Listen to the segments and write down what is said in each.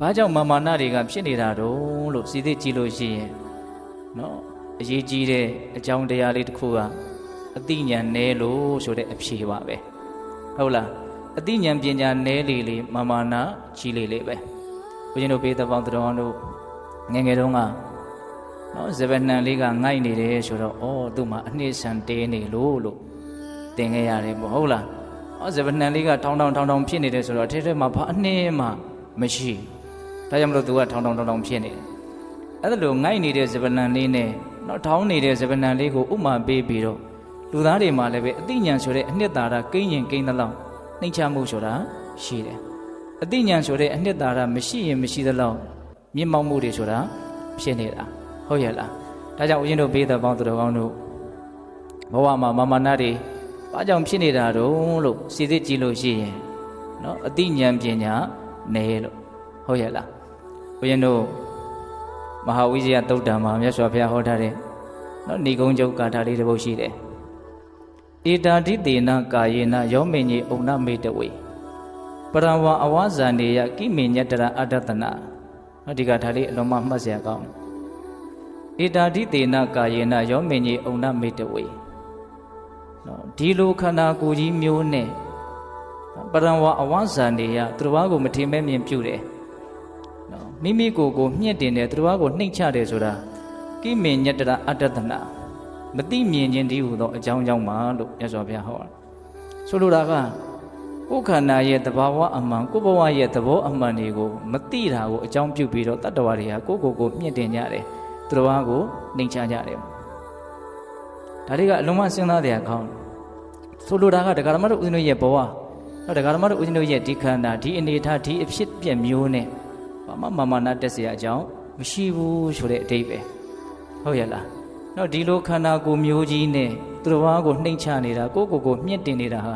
ဘာကြောင့်မာမာနတွေကဖြစ်နေတာတုံးလို့စီစစ်ကြည့်လို့ရှိရင်နော်အရေးကြီးတဲ့အကြောင်းတရားလေးတစ်ခုကအတိညာနဲလို့ဆိုတဲ့အဖြေပါပဲဟုတ်လားအတိညာပညာနဲလေလေမာမာနကြီးလေလေပဲဘုရင်တို့ဘေးသပေါင်းတော်တို့ငယ်ငယ်တုန်းကနော်ဇဗနန်လေးကငိုက်နေတယ်ဆိုတော့ဩသူ့မှာအနှစ်ဆန်တဲနေလို့လို့သင်ခဲ့ရတယ်ပေါ့ဟုတ်လားဩဇဗနန်လေးကထောင်းထောင်းထောင်းထောင်းဖြစ်နေတယ်ဆိုတော့ထဲထဲမှာဘာအနှစ်မှမရှိဘူး ဒါကြောင့်မလို့သူကထောင်းထောင်းထောင်းထောင်းဖြစ်နေတယ်။အဲ့ဒါလိုငိုက်နေတဲ့ဇပနံလေးနဲ့တော့ထောင်းနေတဲ့ဇပနံလေးကိုဥမာပေးပြီးတော့လူသားတွေမှာလည်းပဲအတိညာဏ်ဆိုတဲ့အနှစ်သာရကိန်းရင်ကိန်းသလောက်နှိမ့်ချမှုဆိုတာရှိတယ်။အတိညာဏ်ဆိုတဲ့အနှစ်သာရမရှိရင်မရှိသလောက်မြင့်မောက်မှုတွေဆိုတာဖြစ်နေတာဟုတ်ရဲ့လား။ဒါကြောင့်ဦးဇင်းတို့ဘေးသက်ပေါင်းသူတော်ကောင်းတို့ဘဝမှာမာမနာတွေဘာကြောင့်ဖြစ်နေတာတုံးလို့စီစစ်ကြည့်လို့ရှိရင်နော်အတိညာဏ်ပညာနဲလို့ဟုတ်ရဲ့လား။ ဘုရင်တို့မဟာဝိဇ္ဇယတုတ်တံမှာမြတ်စွာဘုရားဟောထားတဲ့နော်ဏိကုံးကျုပ်ကာထာလေးတစ်ပုဒ်ရှိတယ်။ဧတာတိတေနကာယေနယောမေညေဩနမေတဝေပရဝအဝဇာနေယကိမေညတရအတ္တတနာနော်ဒီကာထာလေးအလုံးမမှတ်စရာကောင်းတယ်။ဧတာတိတေနကာယေနယောမေညေဩနမေတဝေနော်ဒီလိုခန္ဓာကိုယ်ကြီးမျိုးနဲ့ပရဝအဝဇာနေယသူတော်ဘာကိုမထင်မဲ့မြင်ပြုတယ်။နော် မိမိကိုယ်ကိုမြင့်တင်တယ်သူတော်ဘာကိုနှိမ့်ချတယ်ဆိုတာကိမေညတရအတ္တတနာမတိမြင်ခြင်းတည်းဟူသောအကြောင်းကြောင့်ပါလို့မြတ်စွာဘုရားဟောတာဆိုလိုတာကကိုယ်ခန္ဓာရဲ့သဘာဝအမှန်ကိုယ်ဘဝရဲ့သဘောအမှန်တွေကိုမတိတာကိုအကြောင်းပြုပြီးတော့တတ္တဝါတွေကကိုယ့်ကိုယ်ကိုမြင့်တင်ကြတယ်သူတော်ဘာကိုနှိမ့်ချကြတယ်ဒါတွေကအလုံးမစဉ်းစားတဲ့အကောင်းဆိုလိုတာကဒကာဓမ္မတို့ဦးဇင်းတို့ရဲ့ဘဝတော့ဒကာဓမ္မတို့ဦးဇင်းတို့ရဲ့ဒီခန္ဓာဒီအနေအထားဒီအဖြစ်ပြက်မျိုးနဲ့ ဘာမှမာမနာတက်เสียအကြောင်းမရှိဘူးဆိုတဲ့အတိတ်ပဲဟုတ်ရဲ့လားတော့ဒီလိုခန္ဓာကိုယ်မျိုးကြီးနဲ့သူတော်ဘာကိုနှိမ့်ချနေတာကိုယ့်ကိုယ်ကိုမြင့်တင်နေတာဟာ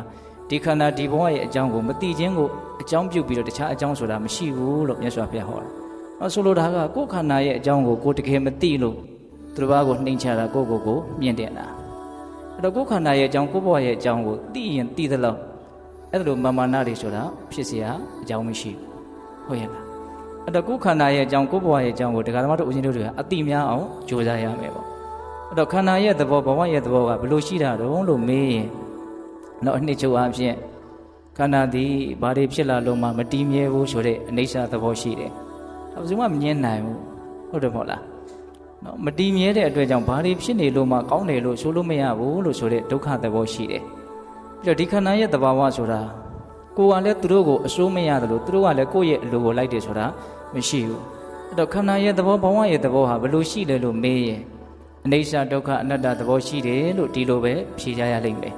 ဒီခန္ဓာဒီဘဝရဲ့အကြောင်းကိုမတိခြင်းကိုအကြောင်းပြုပြီးတော့တခြားအကြောင်းဆိုတာမရှိဘူးလို့မြတ်စွာဘုရားဟောတာ။အဲဆိုလိုတာကကိုယ်ခန္ဓာရဲ့အကြောင်းကိုကိုယ်တကယ်မသိလို့သူတော်ဘာကိုနှိမ့်ချတာကိုယ့်ကိုယ်ကိုမြင့်တင်တာ။အဲ့တော့ကိုယ်ခန္ဓာရဲ့အကြောင်းကိုယ့်ဘဝရဲ့အကြောင်းကိုသိရင်သိသလောက်အဲ့ဒါလိုမာမနာတွေဆိုတာဖြစ်เสียအကြောင်းမရှိဘူးဟုတ်ရဲ့လား အဲ့တော့ကိုယ်ခန္ဓာရဲ့အကြောင်းကိုယ်ဘဝရဲ့အကြောင်းကိုတရားဓမ္မတို့ဦးဇင်းတို့တွေကအတိများအောင်ကြိုးစားရမယ်ပေါ့အဲ့တော့ခန္ဓာရဲ့သဘောဘဝရဲ့သဘောကဘယ်လိုရှိတာတုံးလို့မေးရင်တော့အနှစ်ချုပ်အဖြစ်ခန္ဓာသည်ဘာတွေဖြစ်လာလို့မှမတည်မြဲဘူးဆိုတဲ့အိဋ္ဌသဘောရှိတယ်။ဘယ်သူမှမငြင်းနိုင်ဘူးဟုတ်တယ်မဟုတ်လား။နော်မတည်မြဲတဲ့အတွက်ကြောင့်ဘာတွေဖြစ်နေလို့မှကောင်းတယ်လို့ဆိုလို့မရဘူးလို့ဆိုတဲ့ဒုက္ခသဘောရှိတယ်။ပြီးတော့ဒီခန္ဓာရဲ့သဘာဝဆိုတာ ကိုယ်ကလည်းသူတို့ကိုအစိုးမရတယ်လို့သူတို့ကလည်းကိုယ့်ရဲ့အလိုကိုလိုက်တယ်ဆိုတာမရှိဘူးအဲ့တော့ခန္ဓာရဲ့သဘောဘဝရဲ့သဘောဟာဘယ်လိုရှိလဲလို့မေးရင်အနိစ္စဒုက္ခအနတ္တသဘောရှိတယ်လို့ဒီလိုပဲဖြေကြရလိမ့်မယ်